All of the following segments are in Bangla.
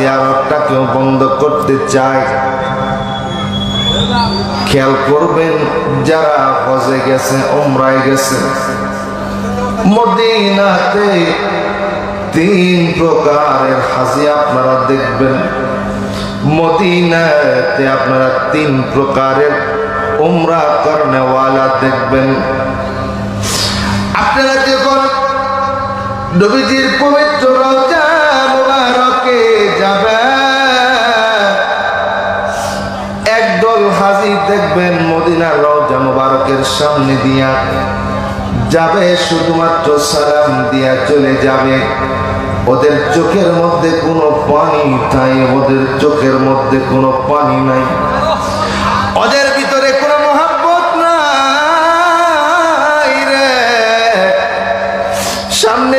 ঘরটাকেও বন্ধ করতে চায়। খেয়াল করবেন, যারা হজে গেছে ওমরায় গেছে, মদিনাতে তিন প্রকারের হাজি আপনারা দেখবেন। মদিনাতে আপনারা তিন প্রকারের উমরা করনেওয়ালা দেখবেন। আপনারা যখন নবীজির পবিত্র রওজা মুবারকে যাবেন একদল হাজি দেখবেন মদিনার রওজা মুবারকের সামনে দিয়া যাবে, শুধুমাত্র সালাম দিয়া চলে যাবে। ওদের চোখের মধ্যে কোনো পানি নাই, ওদের চোখের মধ্যে কোনো পানি নাই। ওদের ভিতরে কোনো মহাব্বত নাই রে। সামনে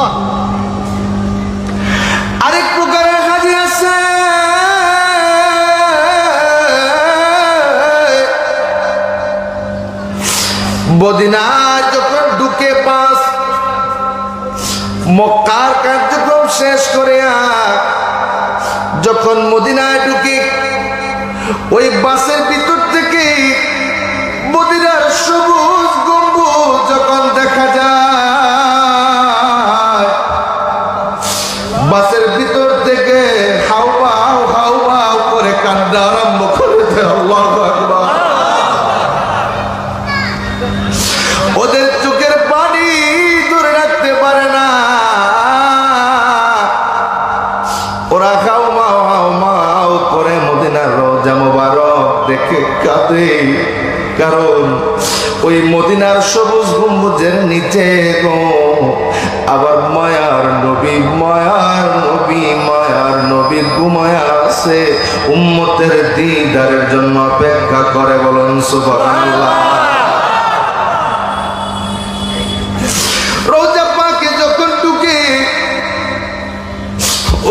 ঢুকে কার্যক্রম শেষ করে যখন মদিনায় ঢুকে ওই বাসের ভিতর কাঁদে, কারণ ওই মদিনার সবুজ গম্বুজের নিচে গো, আবার মায়ার নবী মায়ার নবী মায়ার নবী ঘুমায়া আছে, উম্মতের দিদারের জন্য অপেক্ষা করে বলুন সুবহানাল্লাহ।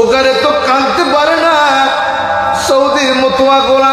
ওখানে তো কাঁদতে পারে না, সৌদির মতুয়া গোলা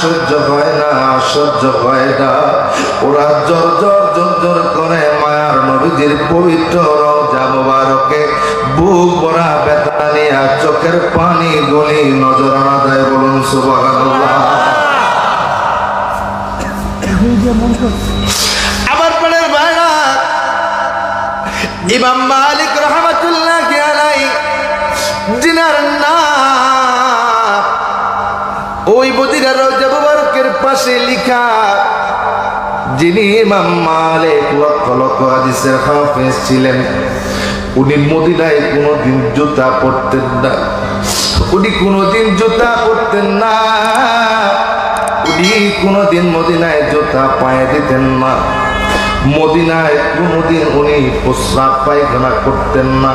সহ্য হয় না সহ্য হয় না। ওরা জর জর জর জর করে মায়ার নবীজির পবিত্র রওজা মুবারকে বুক ভরা বেদনা নিয়া চোখের পানি গলি নজর আনা দেয় বলুন সুবহানাল্লাহ। আমার পরের ভাইরা ইমাম মালিক রহমতুল্লাহ আলাই জিনার নাম পাশে লিখা, যিনি ইমাম মালিক, লক্ষ লক্ষ হাদিসের হাফেজ ছিলেন। উনি মদিনায় কোনোদিন জুতা পরতেন না। উনি কোনোদিন জুতা পরতেন না। উনি কোনোদিন মদিনায় জুতা পায়ে দিতেন না। মদিনায় কোনোদিন উনি প্রস্রাব পায়খানা করতেন না।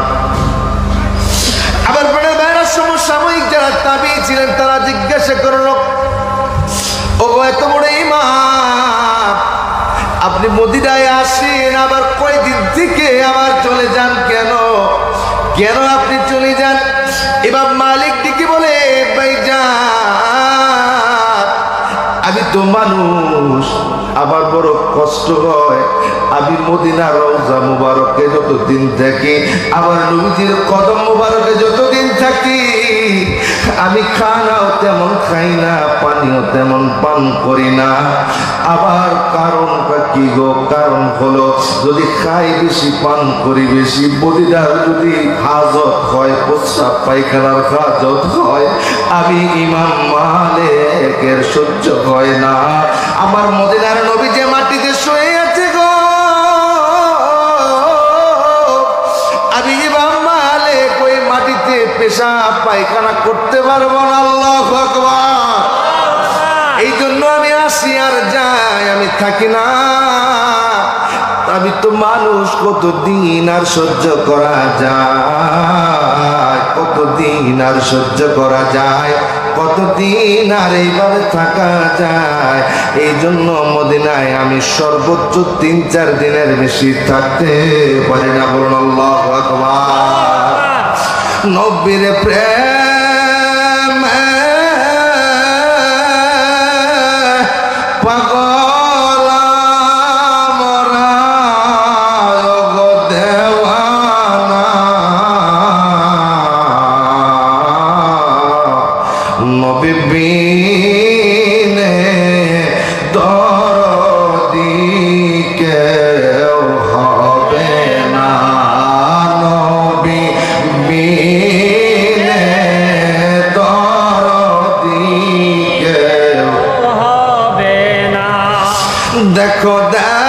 আবার বড় বাইরা সমসাময়িক যারা তাবি ছিলেন, তারা জিজ্ঞাসা করল বড় আপনি মদিনায় আসেন, আবার কয়দিন থেকে আবার চলে যান কেন? কেন আপনি চলে যান? এবার মালিক দিকে বলে, ভাই আমি তো মানুষ আবার বড় কষ্ট হয়। আমি মদিনা রওজা মুবারকে যতদিন থাকি, আমার নবীজির কদম মুবারকে যতদিন থাকি আমি খানাও তেমন খাই না, পানিও তেমন পান করি না। আবার কারণটা কি গো? কারণ হলো, যদি খাই বেশি, পান করি বেশি, বডিটার যদি হাজত হয়, প্রস্রাব পায়খানার হাজত হয়, আমি ইমাম মালিকের সহ্য হয় না। আমার মদিনার নবী যে মাটিতে পেশা পায়খানা করতে পারব না, আল্লাহ ভগবান এই জন্য আমি আসি আর যাই, আমি থাকি না। আমি তো মানুষ, কতদিন আর সহ্য করা যায়? কতদিন আর সহ্য করা যায়? কতদিন আর এইভাবে থাকা যায়? এই জন্য মদিনায় আমি সর্বোচ্চ তিন চার দিনের বেশি থাকতে পারি না, বলুন আল্লাহ আকবার। নব্বীর প্রেম দেখো দেখো।